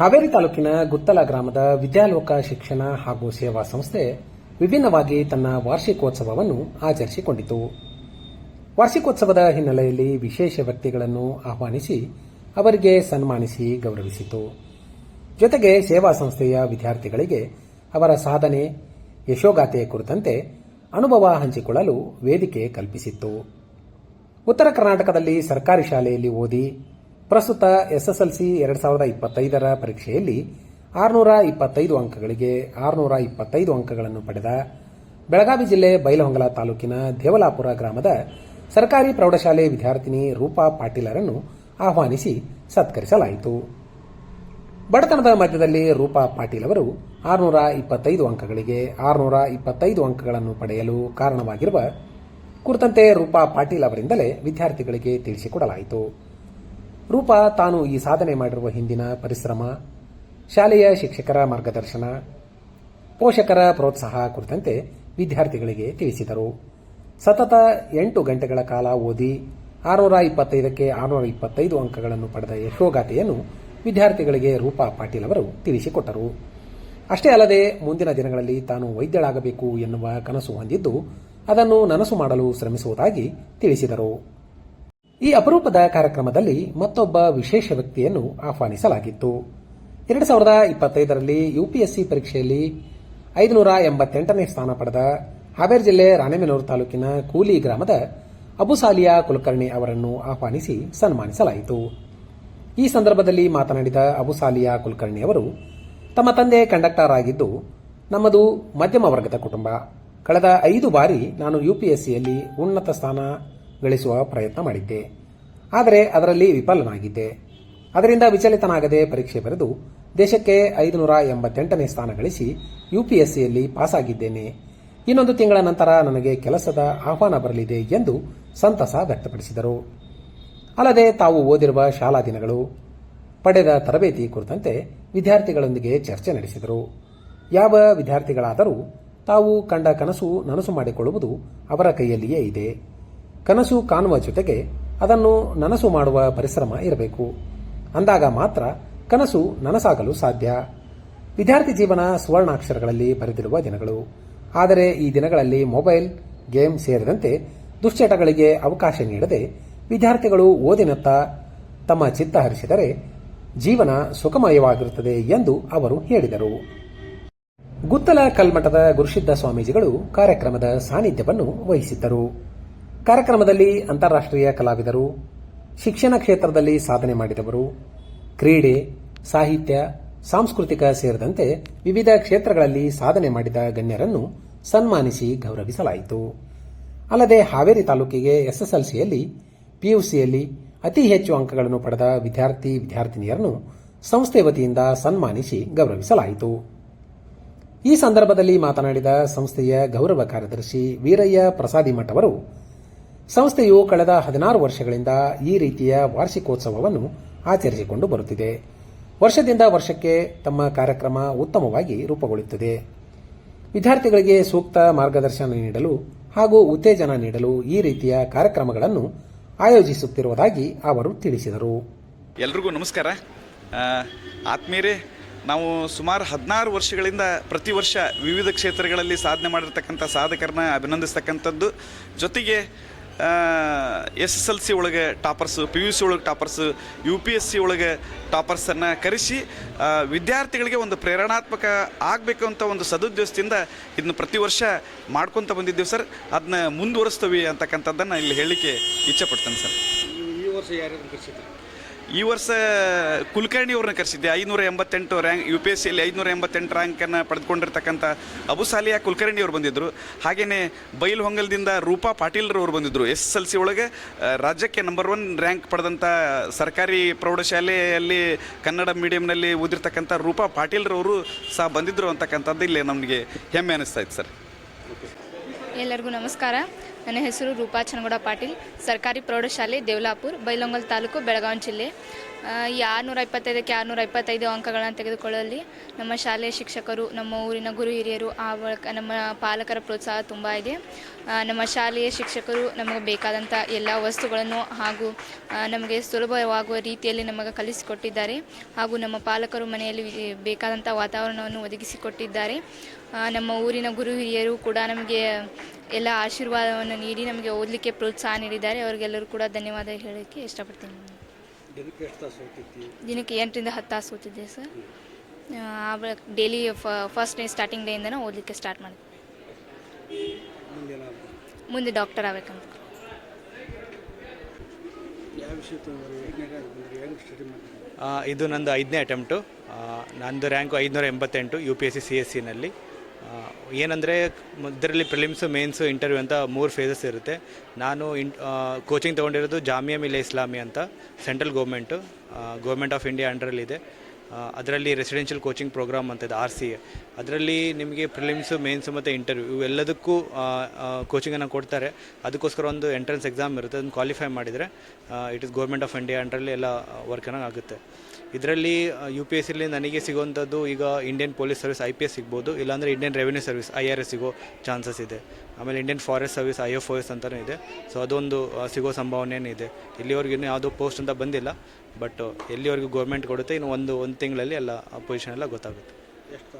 ಹಾವೇರಿ ತಾಲೂಕಿನ ಗುತ್ತಲ ಗ್ರಾಮದ ವಿದ್ಯಾಲೋಕ ಶಿಕ್ಷಣ ಹಾಗೂ ಸೇವಾ ಸಂಸ್ಥೆ ವಿಭಿನ್ನವಾಗಿ ತನ್ನ ವಾರ್ಷಿಕೋತ್ಸವವನ್ನು ಆಚರಿಸಿಕೊಂಡಿತು. ವಾರ್ಷಿಕೋತ್ಸವದ ಹಿನ್ನೆಲೆಯಲ್ಲಿ ವಿಶೇಷ ವ್ಯಕ್ತಿಗಳನ್ನು ಆಹ್ವಾನಿಸಿ ಅವರಿಗೆ ಸನ್ಮಾನಿಸಿ ಗೌರವಿಸಿತು. ಜೊತೆಗೆ ಸೇವಾ ಸಂಸ್ಥೆಯ ವಿದ್ಯಾರ್ಥಿಗಳಿಗೆ ಅವರ ಸಾಧನೆ, ಯಶೋಗಾಥೆ ಕುರಿತಂತೆ ಅನುಭವ ಹಂಚಿಕೊಳ್ಳಲು ವೇದಿಕೆ ಕಲ್ಪಿಸಿತ್ತು. ಉತ್ತರ ಕರ್ನಾಟಕದಲ್ಲಿ ಸರ್ಕಾರಿ ಶಾಲೆಯಲ್ಲಿ ಓದಿ ಪ್ರಸ್ತುತ ಎಸ್ಎಸ್ಎಲ್ಸಿ ಎರಡ್ ಸಾವಿರದ ಇಪ್ಪತ್ತೈದರ ಪರೀಕ್ಷೆಯಲ್ಲಿ ಆರುನೂರ ಇಪ್ಪತ್ತೈದು ಅಂಕಗಳಿಗೆ ಆರುನೂರ ಇಪ್ಪತ್ತೈದು ಅಂಕಗಳನ್ನು ಪಡೆದ ಬೆಳಗಾವಿ ಜಿಲ್ಲೆ ಬೈಲಹೊಂಗಲ ತಾಲೂಕಿನ ದೇವಲಾಪುರ ಗ್ರಾಮದ ಸರ್ಕಾರಿ ಪ್ರೌಢಶಾಲೆ ವಿದ್ಯಾರ್ಥಿನಿ ರೂಪಾ ಪಾಟೀಲರನ್ನು ಆಹ್ವಾನಿಸಿ ಸತ್ಕರಿಸಲಾಯಿತು. ಬಡತನದ ಮಧ್ಯದಲ್ಲಿ ರೂಪಾ ಪಾಟೀಲ್ ಅವರು ಆರುನೂರ ಇಪ್ಪತ್ತೈದು ಅಂಕಗಳಿಗೆ ಆರುನೂರ ಇಪ್ಪತ್ತೈದು ಅಂಕಗಳನ್ನು ಪಡೆಯಲು ಕಾರಣವಾಗಿರುವ ಕುರಿತಂತೆ ರೂಪಾ ಪಾಟೀಲ್ ಅವರಿಂದಲೇ ವಿದ್ಯಾರ್ಥಿಗಳಿಗೆ ತಿಳಿಸಿಕೊಡಲಾಯಿತು. ರೂಪಾ ತಾನು ಈ ಸಾಧನೆ ಮಾಡಿರುವ ಹಿಂದಿನ ಪರಿಶ್ರಮ, ಶಾಲೆಯ ಶಿಕ್ಷಕರ ಮಾರ್ಗದರ್ಶನ, ಪೋಷಕರ ಪ್ರೋತ್ಸಾಹ ಕುರಿತಂತೆ ವಿದ್ಯಾರ್ಥಿಗಳಿಗೆ ತಿಳಿಸಿದರು. ಸತತ ಎಂಟು ಗಂಟೆಗಳ ಕಾಲ ಓದಿ ಆರುನೂರ ಇಪ್ಪತ್ತೈದಕ್ಕೆ ಆರುನೂರ ಇಪ್ಪತ್ತೈದು ಅಂಕಗಳನ್ನು ಪಡೆದ ಯಶೋಗಾಥೆಯನ್ನು ವಿದ್ಯಾರ್ಥಿಗಳಿಗೆ ರೂಪಾ ಪಾಟೀಲ್ ಅವರು ತಿಳಿಸಿಕೊಟ್ಟರು. ಅಷ್ಟೇ ಅಲ್ಲದೆ ಮುಂದಿನ ದಿನಗಳಲ್ಲಿ ತಾನು ವೈದ್ಯಳಾಗಬೇಕು ಎನ್ನುವ ಕನಸು ಹೊಂದಿದ್ದು ಅದನ್ನು ನನಸು ಮಾಡಲು ಶ್ರಮಿಸುವುದಾಗಿ ತಿಳಿಸಿದರು. ಈ ಅಪರೂಪದ ಕಾರ್ಯಕ್ರಮದಲ್ಲಿ ಮತ್ತೊಬ್ಬ ವಿಶೇಷ ವ್ಯಕ್ತಿಯನ್ನು ಆಹ್ವಾನಿಸಲಾಗಿತ್ತು. ಎರಡು ಸಾವಿರದ ಇಪ್ಪತ್ತೈದರಲ್ಲಿ ಯುಪಿಎಸ್ಸಿ ಪರೀಕ್ಷೆಯಲ್ಲಿ ಐದುನೂರ ಎಂಬತ್ತೆಂಟನೇ ಸ್ಥಾನ ಪಡೆದ ಹಾವೇರಿ ಜಿಲ್ಲೆ ರಾಣೆಬೆನ್ನೂರು ತಾಲೂಕಿನ ಕೂಲಿ ಗ್ರಾಮದ ಅಬುಸಾಲಿಯಾ ಕುಲಕರ್ಣಿ ಅವರನ್ನು ಆಹ್ವಾನಿಸಿ ಸನ್ಮಾನಿಸಲಾಯಿತು. ಈ ಸಂದರ್ಭದಲ್ಲಿ ಮಾತನಾಡಿದ ಅಬುಸಾಲಿಯಾ ಕುಲಕರ್ಣಿ ಅವರು, ತಮ್ಮ ತಂದೆ ಕಂಡಕ್ಟರ್ ಆಗಿದ್ದು ನಮ್ಮದು ಮಧ್ಯಮ ವರ್ಗದ ಕುಟುಂಬ. ಕಳೆದ ಐದು ಬಾರಿ ನಾನು ಯುಪಿಎಸ್ಸಿಯಲ್ಲಿ ಉನ್ನತ ಸ್ಥಾನ ಗಳಿಸುವ ಪ್ರಯತ್ನ ಮಾಡಿದ್ದೆ. ಆದರೆ ಅದರಲ್ಲಿ ವಿಫಲನಾಗಿದ್ದೆ. ಅದರಿಂದ ವಿಚಲಿತನಾಗದೆ ಪರೀಕ್ಷೆ ಬರೆದು ದೇಶಕ್ಕೆ ಐದುನೂರ ಎಂಬತ್ತೆಂಟನೇ ಸ್ಥಾನ ಗಳಿಸಿ ಯುಪಿಎಸ್ಸಿಯಲ್ಲಿ ಪಾಸಾಗಿದ್ದೇನೆ. ಇನ್ನೊಂದು ತಿಂಗಳ ನಂತರ ನನಗೆ ಕೆಲಸದ ಆಹ್ವಾನ ಬರಲಿದೆ ಎಂದು ಸಂತಸ ವ್ಯಕ್ತಪಡಿಸಿದರು. ಅಲ್ಲದೆ ತಾವು ಓದಿರುವ ಶಾಲಾ ದಿನಗಳು, ಪಡೆದ ತರಬೇತಿ ಕುರಿತಂತೆ ವಿದ್ಯಾರ್ಥಿಗಳೊಂದಿಗೆ ಚರ್ಚೆ ನಡೆಸಿದರು. ಯಾವ ವಿದ್ಯಾರ್ಥಿಗಳಾದರೂ ತಾವು ಕಂಡ ಕನಸು ನನಸು ಮಾಡಿಕೊಳ್ಳುವುದು ಅವರ ಕೈಯಲ್ಲಿಯೇ ಇದೆ. ಕನಸು ಕಾಣುವ ಜೊತೆಗೆ ಅದನ್ನು ನನಸು ಮಾಡುವ ಪರಿಶ್ರಮ ಇರಬೇಕು. ಅಂದಾಗ ಮಾತ್ರ ಕನಸು ನನಸಾಗಲು ಸಾಧ್ಯ. ವಿದ್ಯಾರ್ಥಿ ಜೀವನ ಸುವರ್ಣಾಕ್ಷರಗಳಲ್ಲಿ ಬರೆದಿರುವ ದಿನಗಳು. ಆದರೆ ಈ ದಿನಗಳಲ್ಲಿ ಮೊಬೈಲ್, ಗೇಮ್ ಸೇರಿದಂತೆ ದುಶ್ಚಟಗಳಿಗೆ ಅವಕಾಶ ನೀಡದೆ ವಿದ್ಯಾರ್ಥಿಗಳು ಓದಿನತ್ತ ತಮ್ಮ ಚಿತ್ತ ಹರಿಸಿದರೆ ಜೀವನ ಸುಖಮಯವಾಗಿರುತ್ತದೆ ಎಂದು ಅವರು ಹೇಳಿದರು. ಗುತ್ತಲ ಕಲ್ಮಠದ ಗುರುಸಿದ್ದ ಸ್ವಾಮೀಜಿಗಳು ಕಾರ್ಯಕ್ರಮದ ಸಾನ್ನಿಧ್ಯವನ್ನು ವಹಿಸಿದ್ದರು. ಕಾರ್ಯಕ್ರಮದಲ್ಲಿ ಅಂತಾರಾಷ್ಟ್ರೀಯ ಕಲಾವಿದರು, ಶಿಕ್ಷಣ ಕ್ಷೇತ್ರದಲ್ಲಿ ಸಾಧನೆ ಮಾಡಿದವರು, ಕ್ರೀಡೆ, ಸಾಹಿತ್ಯ, ಸಾಂಸ್ಕೃತಿಕ ಸೇರಿದಂತೆ ವಿವಿಧ ಕ್ಷೇತ್ರಗಳಲ್ಲಿ ಸಾಧನೆ ಮಾಡಿದ ಗಣ್ಯರನ್ನು ಸನ್ಮಾನಿಸಿ ಗೌರವಿಸಲಾಯಿತು. ಅಲ್ಲದೆ ಹಾವೇರಿ ತಾಲೂಕಿಗೆ ಎಸ್ಎಸ್ಎಲ್ಸಿಯಲ್ಲಿ ಪಿಯುಸಿಯಲ್ಲಿ ಅತಿ ಹೆಚ್ಚು ಅಂಕಗಳನ್ನು ಪಡೆದ ವಿದ್ಯಾರ್ಥಿ ವಿದ್ಯಾರ್ಥಿನಿಯರನ್ನು ಸಂಸ್ಥೆ ವತಿಯಿಂದ ಸನ್ಮಾನಿಸಿ ಗೌರವಿಸಲಾಯಿತು. ಈ ಸಂದರ್ಭದಲ್ಲಿ ಮಾತನಾಡಿದ ಸಂಸ್ಥೆಯ ಗೌರವ ಕಾರ್ಯದರ್ಶಿ ವೀರಯ್ಯ ಪ್ರಸಾದಿ ಮಠ್ ಅವರು ಸಂಸ್ಥೆಯು ಕಳೆದ ಹದಿನಾರು ವರ್ಷಗಳಿಂದ ಈ ರೀತಿಯ ವಾರ್ಷಿಕೋತ್ಸವವನ್ನು ಆಚರಿಸಿಕೊಂಡು ಬರುತ್ತಿದೆ. ವರ್ಷದಿಂದ ವರ್ಷಕ್ಕೆ ತಮ್ಮ ಕಾರ್ಯಕ್ರಮ ಉತ್ತಮವಾಗಿ ರೂಪುಗೊಳ್ಳುತ್ತದೆ. ವಿದ್ಯಾರ್ಥಿಗಳಿಗೆ ಸೂಕ್ತ ಮಾರ್ಗದರ್ಶನ ನೀಡಲು ಹಾಗೂ ಉತ್ತೇಜನ ನೀಡಲು ಈ ರೀತಿಯ ಕಾರ್ಯಕ್ರಮಗಳನ್ನು ಆಯೋಜಿಸುತ್ತಿರುವುದಾಗಿ ಅವರು ತಿಳಿಸಿದರು. ಎಲ್ರಿಗೂ ನಮಸ್ಕಾರ. ಆತ್ಮೀಯರೇ, ನಾವು ಸುಮಾರು ಹದಿನಾರು ವರ್ಷಗಳಿಂದ ಪ್ರತಿ ವರ್ಷ ವಿವಿಧ ಕ್ಷೇತ್ರಗಳಲ್ಲಿ ಸಾಧನೆ ಮಾಡಿರ್ತಕ್ಕಂಥ ಸಾಧಕರನ್ನ ಅಭಿನಂದಿಸ್ತಕ್ಕಂಥದ್ದು. ಜೊತೆಗೆ ಎಸ್ ಎಸ್ ಎಲ್ ಸಿ ಒಳಗೆ ಟಾಪರ್ಸು, ಪಿ ಯು ಸಿ ಒಳಗೆ toppers, U P S C ಒಳಗೆ ಟಾಪರ್ಸನ್ನು ಕರೆಸಿ ವಿದ್ಯಾರ್ಥಿಗಳಿಗೆ ಒಂದು ಪ್ರೇರಣಾತ್ಮಕ ಆಗಬೇಕು ಅಂತ ಒಂದು ಸದುದ್ದೇಶದಿಂದ ಇದನ್ನು ಪ್ರತಿ ವರ್ಷ ಮಾಡ್ಕೊತ ಬಂದಿದ್ದೀವಿ ಸರ್. ಅದನ್ನ ಮುಂದುವರಿಸ್ತೀವಿ ಅಂತಕ್ಕಂಥದ್ದನ್ನು ಇಲ್ಲಿ ಹೇಳಲಿಕ್ಕೆ ಇಚ್ಛೆಪಡ್ತೇನೆ ಸರ್. ಈ ವರ್ಷ ಯಾರ್ಯಾರು ಕರ್ಸಿದ್ರು? ಈ ವರ್ಷ ಕುಲಕರ್ಣಿ ಅವ್ರನ್ನ ಕರೆಸಿದ್ದೆ. ಐನೂರ ಎಂಬತ್ತೆಂಟು ರ್ಯಾಂಕ್ ಯು ಪಿ ಎಸ್ ಸಿಯಲ್ಲಿ ಐನೂರ ಎಂಬತ್ತೆಂಟು ರ್ಯಾಂಕನ್ನು ಪಡೆದುಕೊಂಡಿರ್ತಕ್ಕಂಥ ಅಬುಸಾಲಿಯಾ ಕುಲಕರ್ಣಿ ಅವರು ಬಂದಿದ್ದರು ಹಾಗೆಯೇ ಬೈಲ್ ಹೊಂಗಲ್ದಿಂದ ರೂಪಾ ಪಾಟೀಲ್ರವ್ರು ಬಂದಿದ್ದರು ಎಸ್ ಎಸ್ ಎಲ್ ಸಿ ಒಳಗೆ ರಾಜ್ಯಕ್ಕೆ ನಂಬರ್ ಒನ್ ರ್ಯಾಂಕ್ ಪಡೆದಂಥ ಸರ್ಕಾರಿ ಪ್ರೌಢಶಾಲೆಯಲ್ಲಿ ಕನ್ನಡ ಮೀಡಿಯಂನಲ್ಲಿ ಓದಿರ್ತಕ್ಕಂಥ ರೂಪಾ ಪಾಟೀಲ್ರವರು ಸಹ ಬಂದಿದ್ದರು ಅಂತಕ್ಕಂಥದ್ದು ಇಲ್ಲಿ ನಮಗೆ ಹೆಮ್ಮೆ ಅನ್ನಿಸ್ತಾ ಇತ್ತು ಸರ್. ಎಲ್ಲರಿಗೂ ನಮಸ್ಕಾರ. ನನ್ನ ಹೆಸರು ರೂಪಾ ಚನಗೌಡ ಪಾಟೀಲ್ ಸರ್ಕಾರಿ ಪ್ರೌಢಶಾಲೆ ದೇವಲಾಪುರ್ ಬೈಲೊಂಗಲ್ ತಾಲೂಕು ಬೆಳಗಾವಿ ಜಿಲ್ಲೆ. ಈ ಆರುನೂರ ಇಪ್ಪತ್ತೈದಕ್ಕೆ ಆರುನೂರ ಇಪ್ಪತ್ತೈದು ಅಂಕಗಳನ್ನು ತೆಗೆದುಕೊಳ್ಳಲ್ಲಿ ನಮ್ಮ ಶಾಲೆಯ ಶಿಕ್ಷಕರು, ನಮ್ಮ ಊರಿನ ಗುರು ಹಿರಿಯರು, ಆ ನಮ್ಮ ಪಾಲಕರ ಪ್ರೋತ್ಸಾಹ ತುಂಬ ಇದೆ. ನಮ್ಮ ಶಾಲೆಯ ಶಿಕ್ಷಕರು ನಮಗೆ ಬೇಕಾದಂಥ ಎಲ್ಲ ವಸ್ತುಗಳನ್ನು ಹಾಗೂ ನಮಗೆ ಸುಲಭವಾಗುವ ರೀತಿಯಲ್ಲಿ ನಮಗೆ ಕಲಿಸಿಕೊಟ್ಟಿದ್ದಾರೆ. ಹಾಗೂ ನಮ್ಮ ಪಾಲಕರು ಮನೆಯಲ್ಲಿ ಬೇಕಾದಂಥ ವಾತಾವರಣವನ್ನು ಒದಗಿಸಿಕೊಟ್ಟಿದ್ದಾರೆ. ನಮ್ಮ ಊರಿನ ಗುರು ಹಿರಿಯರು ಕೂಡ ನಮಗೆ ಎಲ್ಲ ಆಶೀರ್ವಾದವನ್ನು ನೀಡಿ ನಮಗೆ ಓದಲಿಕ್ಕೆ ಪ್ರೋತ್ಸಾಹ ನೀಡಿದ್ದಾರೆ. ಅವರಿಗೆಲ್ಲರೂ ಕೂಡ ಧನ್ಯವಾದ ಹೇಳೋಕ್ಕೆ ಇಷ್ಟಪಡ್ತೀನಿ. ದಿನಕ್ಕೆ ಎಷ್ಟು ತಾಸು ದಿನಕ್ಕೆ ಎಂಟರಿಂದ ಹತ್ತು ತಾಸು ಓದ್ತಿದ್ದೆ ಸರ್. ಆ ಡೈಲಿ ಫಸ್ಟ್ ಡೇ ಸ್ಟಾರ್ಟಿಂಗ್ ಡೇಯಿಂದನೇ ಓದಲಿಕ್ಕೆ ಸ್ಟಾರ್ಟ್ ಮಾಡಿದೆ ಮುಂದೆ ಡಾಕ್ಟರ್ ಆಗಬೇಕಂತ. ಯಾವ ವಿಷಯ ತೊಗೊಂಡ್ರಿ ಹೆಂಗೆ ಬಂದ್ರಿ. ಹೆಂಗೆ ಸ್ಟಡಿ ಮಾಡಿದ್ರಿ? ಆ, ಇದು ನಂದು ಐದನೇ ಅಟೆಂಪ್ಟು ನಂದು ರ್ಯಾಂಕು ಐದುನೂರ ಎಂಬತ್ತೆಂಟು U P S C C S ಸಿನಲ್ಲಿ ಏನಂದರೆ ಇದರಲ್ಲಿ ಪ್ರಿಲಿಮ್ಸು ಮೇನ್ಸು ಇಂಟರ್ವ್ಯೂ ಅಂತ ಮೂರು ಫೇಸಸ್ ಇರುತ್ತೆ. ನಾನು ಇನ್ ಕೋಚಿಂಗ್ ತೊಗೊಂಡಿರೋದು ಜಾಮಿಯಾ ಮಿಲೆ ಇಸ್ಲಾಮಿ ಅಂತ central government government of India ಅಂಡರಲ್ಲಿದೆ ಅದರಲ್ಲಿ ರೆಸಿಡೆನ್ಷಿಯಲ್ ಕೋಚಿಂಗ್ ಪ್ರೋಗ್ರಾಮ್ ಅಂತ ಇದೆ ಆರ್ ಸಿ ಎ ಅದರಲ್ಲಿ ನಿಮಗೆ ಪ್ರಿಲಿಮ್ಸು ಮೇನ್ಸು ಮತ್ತು ಇಂಟರ್ವ್ಯೂ ಇವೆಲ್ಲದಕ್ಕೂ ಕೋಚಿಂಗನ್ನು ಕೊಡ್ತಾರೆ. ಅದಕ್ಕೋಸ್ಕರ ಒಂದು ಎಂಟ್ರೆನ್ಸ್ ಎಕ್ಸಾಮ್ ಇರುತ್ತೆ, ಅದನ್ನು ಕ್ವಾಲಿಫೈ ಮಾಡಿದರೆ it is government of India ಅಂಡರಲ್ಲಿ ಎಲ್ಲ ವರ್ಕ್ ಆಗುತ್ತೆ. ಇದರಲ್ಲಿ ಯು ಪಿ ಎಸ್ ಸಿಲಿ ನನಗೆ ಸಿಗುವಂಥದ್ದು ಈಗ Indian police service I P S ಸಿಗ್ಬೋದು. ಇಲ್ಲಾಂದರೆ Indian revenue service I R S ಸಿಗೋ ಚಾನ್ಸಸ್ ಇದೆ. ಆಮೇಲೆ Indian forest service I F O S ಅಂತಲೂ ಇದೆ. ಸೊ ಅದೊಂದು ಸಿಗೋ ಸಂಭಾವನೆಯೂ ಇದೆ. ಇಲ್ಲಿವರೆಗೂ ಇನ್ನೂ ಯಾವುದೋ ಪೋಸ್ಟ್ ಅಂತ ಬಂದಿಲ್ಲ. ಬಟ್ ಎಲ್ಲಿವರೆಗೂ ಗೌರ್ಮೆಂಟ್ ಕೊಡುತ್ತೆ, ಇನ್ನು ಒಂದು ಒಂದು ತಿಂಗಳಲ್ಲಿ ಎಲ್ಲ ಪೊಸಿಷನ್ ಎಲ್ಲ ಗೊತ್ತಾಗುತ್ತೆ. ಎಷ್ಟು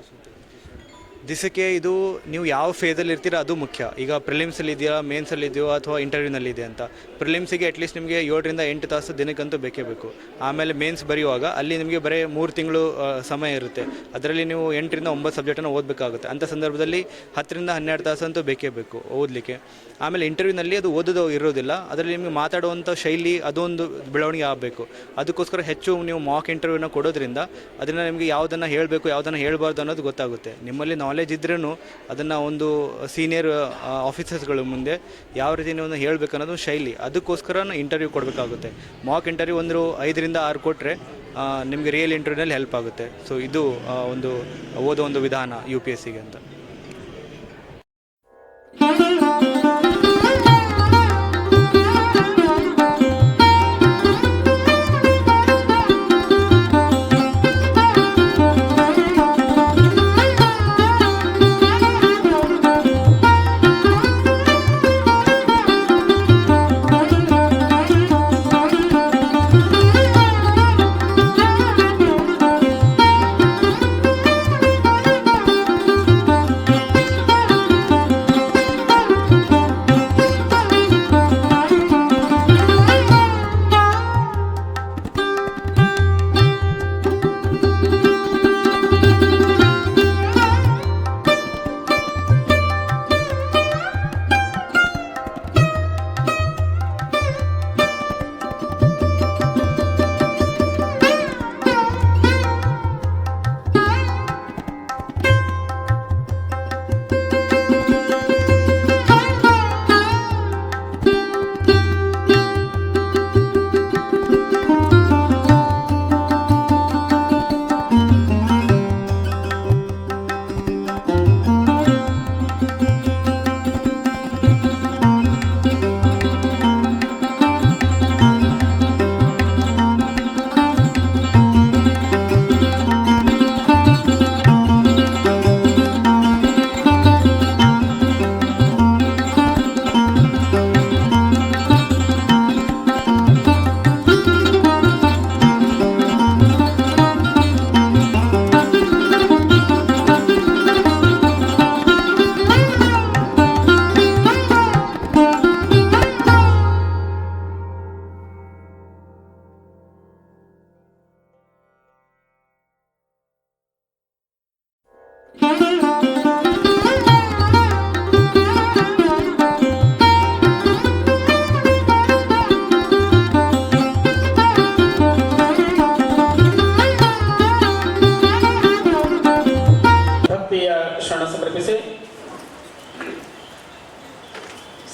ದಿಸಕ್ಕೆ ಇದು ನೀವು ಯಾವ ಫೇಸಲ್ಲಿ ಇರ್ತೀರಾ ಅದು ಮುಖ್ಯ. ಈಗ ಪ್ರಿಲಿಮ್ಸಲ್ಲಿ ಇದೆಯಾ ಮೇನ್ಸಲ್ಲಿ ಇದೆಯೋ ಅಥವಾ ಇಂಟರ್ವ್ಯೂನಲ್ಲಿ ಇದೆ ಅಂತ. ಪ್ರಿಲಿಮ್ಸಿಗೆ ಅಟ್ಲೀಸ್ಟ್ ನಿಮಗೆ ಏಳರಿಂದ ಎಂಟು ತಾಸು ದಿನಕ್ಕಂತೂ ಬೇಕೇ ಬೇಕು. ಆಮೇಲೆ ಮೇನ್ಸ್ ಬರೆಯುವಾಗ ಅಲ್ಲಿ ನಿಮಗೆ ಬರೀ ಮೂರು ತಿಂಗಳು ಸಮಯ ಇರುತ್ತೆ. ಅದರಲ್ಲಿ ನೀವು ಎಂಟರಿಂದ ಒಂಬತ್ತು ಸಬ್ಜೆಕ್ಟನ್ನು ಓದಬೇಕಾಗುತ್ತೆ. ಅಂಥ ಸಂದರ್ಭದಲ್ಲಿ ಹತ್ತರಿಂದ ಹನ್ನೆರಡು ತಾಸು ಅಂತೂ ಬೇಕೇ ಬೇಕು ಓದಲಿಕ್ಕೆ. ಆಮೇಲೆ ಇಂಟರ್ವ್ಯೂನಲ್ಲಿ ಅದು ಓದೋದು ಇರೋದಿಲ್ಲ. ಅದರಲ್ಲಿ ನಿಮಗೆ ಮಾತಾಡುವಂಥ ಶೈಲಿ ಅದೊಂದು ಬೆಳವಣಿಗೆ ಆಗಬೇಕು. ಅದಕ್ಕೋಸ್ಕರ ಹೆಚ್ಚು ನೀವು ಮಾಕ್ ಇಂಟರ್ವ್ಯೂನ ಕೊಡೋದ್ರಿಂದ ಅದನ್ನು ನಿಮಗೆ ಯಾವುದನ್ನು ಹೇಳಬೇಕು, ಯಾವುದನ್ನು ಹೇಳಬಾರ್ದು ಅನ್ನೋದು ಗೊತ್ತಾಗುತ್ತೆ. ನಿಮ್ಮಲ್ಲಿ ನಾಲೆಜ್ ಇದ್ರೂ ಅದನ್ನು ಒಂದು ಸೀನಿಯರ್ ಆಫೀಸರ್ಸ್ಗಳ ಮುಂದೆ ಯಾವ ರೀತಿ ನೀವು ಹೇಳಬೇಕು ಅನ್ನೋದು ಶೈಲಿ. ಅದಕ್ಕೋಸ್ಕರ ಇಂಟರ್ವ್ಯೂ ಕೊಡಬೇಕಾಗುತ್ತೆ. ಮಾಕ್ ಇಂಟರ್ವ್ಯೂ ಒಂದು ಐದರಿಂದ ಆರು ಕೊಟ್ಟರೆ ನಿಮಗೆ ರಿಯಲ್ ಇಂಟರ್ವ್ಯೂನಲ್ಲಿ ಹೆಲ್ಪ್ ಆಗುತ್ತೆ. ಸೊ ಇದು ಒಂದು, ಓದೋ ಒಂದು ವಿಧಾನ ಯು ಪಿ ಎಸ್ ಸಿಗೆ ಅಂತ.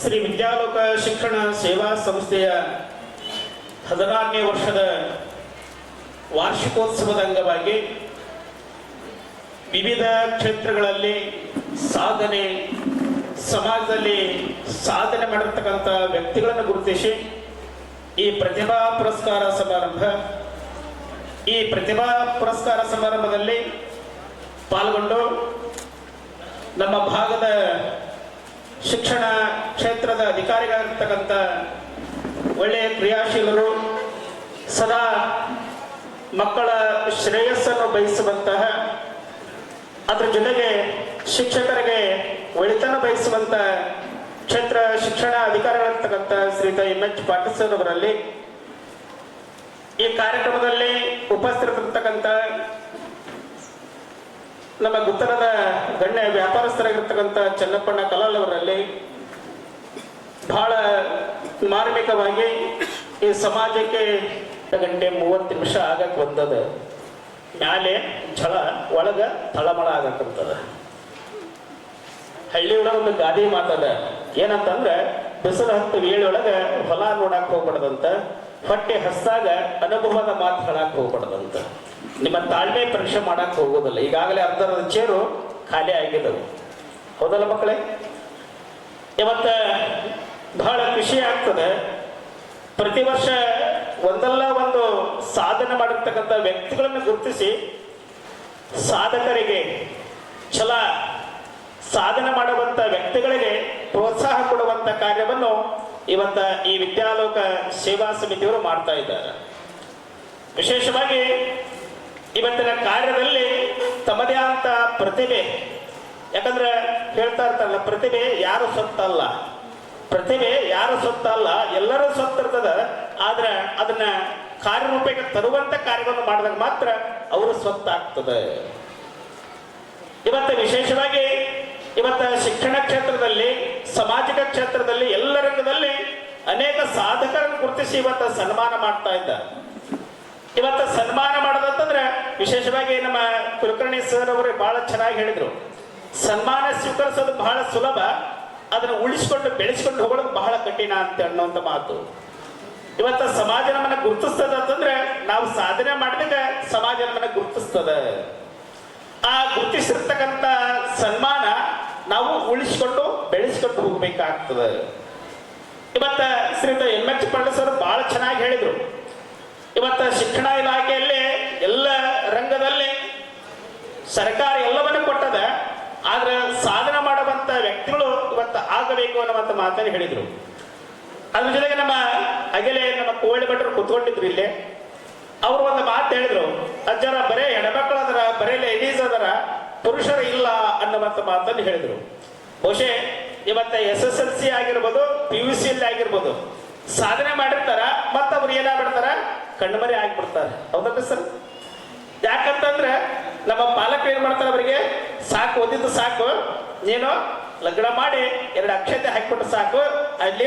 ಶ್ರೀ ವಿದ್ಯಾಲೋಕ ಶಿಕ್ಷಣ ಸೇವಾ ಸಂಸ್ಥೆಯ ಹದಿನಾರನೇ ವರ್ಷದ ವಾರ್ಷಿಕೋತ್ಸವದ ಅಂಗವಾಗಿ ವಿವಿಧ ಕ್ಷೇತ್ರಗಳಲ್ಲಿ ಸಾಧನೆ, ಸಮಾಜದಲ್ಲಿ ಸಾಧನೆ ಮಾಡಿರ್ತಕ್ಕಂಥ ವ್ಯಕ್ತಿಗಳನ್ನು ಗುರುತಿಸಿ ಈ ಪ್ರತಿಭಾ ಪುರಸ್ಕಾರ ಸಮಾರಂಭ, ಈ ಪ್ರತಿಭಾ ಪುರಸ್ಕಾರ ಸಮಾರಂಭದಲ್ಲಿ ಪಾಲ್ಗೊಂಡು ನಮ್ಮ ಭಾಗದ ಶಿಕ್ಷಣ ಕ್ಷೇತ್ರದ ಅಧಿಕಾರಿಗಳಾಗಿರ್ತಕ್ಕಂಥ ಒಳ್ಳೆಯ ಕ್ರಿಯಾಶೀಲರು, ಸದಾ ಮಕ್ಕಳ ಶ್ರೇಯಸ್ಸನ್ನು ಬಯಸುವಂತಹ, ಅದರ ಜೊತೆಗೆ ಶಿಕ್ಷಕರಿಗೆ ಒಳಿತನ ಬಯಸುವಂತ ಕ್ಷೇತ್ರ ಶಿಕ್ಷಣ ಅಧಿಕಾರಿಗಳಿರ್ತಕ್ಕಂಥ ಶ್ರೀತ ಎಂ ಎಚ್ ಪಾಟೀಲ್ ಅವರಲ್ಲಿ ಈ ಕಾರ್ಯಕ್ರಮದಲ್ಲಿ ಉಪಸ್ಥಿತರಿರ್ತಕ್ಕಂಥ ನಮ್ಮ ಗುತ್ತರದ ಗಣ್ಯ ವ್ಯಾಪಾರಸ್ಥರಾಗಿರ್ತಕ್ಕಂಥ ಚನ್ನಪ್ಪಣ್ಣ ಕಲಾಲ್ ಅವರಲ್ಲಿ ಬಹಳ ಮಾರ್ಮಿಕವಾಗಿ ಈ ಸಮಾಜಕ್ಕೆ ಗಂಟೆ ಮೂವತ್ತು ನಿಮಿಷ ಆಗಕ್ ಬಂದದ. ಮ್ಯಾಲೆ ಝಳ, ಒಳಗ ತಳಮಳ ಆಗಕ್ಕಂತದ ಹಳ್ಳಿ ಒಳಗೆ ಒಂದು ಗಾದೆ ಮಾತದ. ಏನಂತಂದ್ರೆ, ಬಿಸಿಲು ಹತ್ತು ವೇಳೆಯೊಳಗ ಹೊಲ ನೋಡಕ್ ಹೋಗ್ಬಾರ್ದಂತ ಹೊಟ್ಟೆ ಹಸ್ದಾಗ ಅನುಭವದ ಮಾತು ಹೇಳಕ್ ಹೋಗ್ಬಾರ್ದಂತ. ನಿಮ್ಮ ತಾಳ್ಮೆ ಪರೀಕ್ಷೆ ಮಾಡಕ್ ಹೋಗೋದಿಲ್ಲ. ಈಗಾಗಲೇ ಅರ್ಧದ ಚೇರು ಖಾಲಿ ಆಗಿದ್ದವು. ಹೌದಲ್ಲ ಮಕ್ಕಳೇ? ಇವತ್ತ ಬಹಳ ಖುಷಿ ಆಗ್ತದೆ. ಪ್ರತಿ ವರ್ಷ ಒಂದಲ್ಲ ಒಂದು ಸಾಧನೆ ಮಾಡಿರ್ತಕ್ಕಂಥ ವ್ಯಕ್ತಿಗಳನ್ನು ಗುರುತಿಸಿ ಸಾಧಕರಿಗೆ ಛಲ ಸಾಧನೆ ಮಾಡುವಂಥ ವ್ಯಕ್ತಿಗಳಿಗೆ ಪ್ರೋತ್ಸಾಹ ಕೊಡುವಂತ ಕಾರ್ಯವನ್ನು ಇವತ್ತ ಈ ವಿದ್ಯಾಲೋಕ ಸೇವಾ ಸಮಿತಿಯವರು ಮಾಡ್ತಾ ಇದ್ದಾರೆ. ವಿಶೇಷವಾಗಿ ಇವತ್ತಿನ ಕಾರ್ಯದಲ್ಲಿ ತಮ್ಮದೇ ಅಂತ ಪ್ರತಿಭೆ, ಯಾಕಂದ್ರೆ ಹೇಳ್ತಾ ಇರ್ತಾರಲ್ಲ, ಪ್ರತಿಭೆ ಯಾರು ಸೊತ್ತಲ್ಲ? ಪ್ರತಿಭೆ ಯಾರು ಸೊತ್ತಲ್ಲ? ಎಲ್ಲರೂ ಸೊತ್ತಿರ್ತದ, ಆದ್ರೆ ಅದನ್ನ ಕಾರ್ಯರೂಪಕ್ಕೆ ತರುವಂತ ಕಾರ್ಯವನ್ನು ಮಾಡಿದಾಗ ಮಾತ್ರ ಅವರು ಸ್ವತ್ತಾಗ್ತದೆ. ಇವತ್ತು ವಿಶೇಷವಾಗಿ ಇವತ್ತ ಶಿಕ್ಷಣ ಕ್ಷೇತ್ರದಲ್ಲಿ, ಸಾಮಾಜಿಕ ಕ್ಷೇತ್ರದಲ್ಲಿ, ಎಲ್ಲ ರಂಗದಲ್ಲಿ ಅನೇಕ ಸಾಧಕರನ್ನು ಗುರುತಿಸಿ ಇವತ್ತ ಸನ್ಮಾನ ಮಾಡ್ತಾ ಇದ್ದ ಇವತ್ತ ಸನ್ಮಾನ ಮಾಡೋದಂತಂದ್ರೆ ವಿಶೇಷವಾಗಿ ನಮ್ಮ ಕುಲಕರ್ಣಿ ಸರ್ ಅವರು ಬಹಳ ಚೆನ್ನಾಗಿ ಹೇಳಿದ್ರು. ಸನ್ಮಾನ ಸ್ವೀಕರಿಸೋದು ಬಹಳ ಸುಲಭ, ಅದನ್ನು ಉಳಿಸಿಕೊಂಡು ಬೆಳೆಸಿಕೊಂಡು ಹೋಗೋದು ಬಹಳ ಕಠಿಣ ಅಂತ ಅನ್ನುವಂಥ ಮಾತು. ಇವತ್ತ ಸಮಾಜ ನಮ್ಮನ್ನ ಗುರುತಿಸ್ತದ ಅಂತಂದ್ರೆ ನಾವು ಸಾಧನೆ ಮಾಡಿದಾಗ ಸಮಾಜ ನಮ್ಮನ್ನ ಗುರುತಿಸ್ತದ. ಆ ಗುರುತಿಸಿರ್ತಕ್ಕಂಥ ಸನ್ಮಾನ ನಾವು ಉಳಿಸ್ಕೊಂಡು ಬೆಳೆಸ್ಕೊಂಡು ಹೋಗ್ಬೇಕಾಗ್ತದೆ. ಇವತ್ತ ಶ್ರೀಮಂತ ಎಂ ಎಚ್ ಪಳ್ಳ ಸರ್ ಬಹಳ ಚೆನ್ನಾಗಿ ಹೇಳಿದ್ರು. ಇವತ್ತ ಶಿಕ್ಷಣ ಇಲಾಖೆಯಲ್ಲಿ ಎಲ್ಲ ರಂಗದಲ್ಲಿ ಸರ್ಕಾರ ಎಲ್ಲವನ್ನೂ ಕೊಟ್ಟದ, ಆದ್ರೆ ಸಾಧನೆ ಮಾಡುವಂತ ವ್ಯಕ್ತಿಗಳು ಇವತ್ತು ಆಗಬೇಕು ಅನ್ನುವಂತ ಮಾತನ್ನು ಹೇಳಿದ್ರು. ಅದ್ರ ಜೊತೆಗೆ ನಮ್ಮ ಅಗಲೆ ನಮ್ಮ ಕೋಳಿ ಭಟ್ರು ಕುತ್ಕೊಂಡಿದ್ರು ಇಲ್ಲೇ. ಅವರು ಒಂದು ಮಾತು ಹೇಳಿದ್ರು, ಅಜ್ಜರ ಬರೇ ಹೆಣ್ಮಕ್ಳು ಅದರ, ಬರೇ ಲೇಡೀಸ್ ಅದರ ಪುರುಷರು ಇಲ್ಲ ಅನ್ನುವಂತ ಮಾತನ್ನು ಹೇಳಿದರು. ಬಹುಶಃ ಇವತ್ತ ಎಸ್ ಎಸ್ ಎಲ್ ಸಿ ಆಗಿರ್ಬೋದು, ಪಿ ಯು ಸಿ ಆಗಿರ್ಬೋದು, ಸಾಧನೆ ಮಾಡಿರ್ತಾರ ಮತ್ತ ಅವ್ರು ಏನಾಗ್ಬಿಡ್ತಾರ ಕಣ್ಮರೆ ಆಗಿಬಿಡ್ತಾರೆ. ಹೌದಲ್ಲ ಸರ್? ಯಾಕಂತಂದ್ರೆ ನಮ್ಮ ಪಾಲಕರು ಏನ್ ಮಾಡ್ತಾರೆ ಅವರಿಗೆ? ಸಾಕು, ಓದಿದ್ದು ಸಾಕು, ನೀನು ಲಗ್ನ ಮಾಡಿ ಎರಡು ಅಕ್ಷತೆ ಹಾಕಿಬಿಟ್ಟು ಸಾಕು, ಅಲ್ಲಿ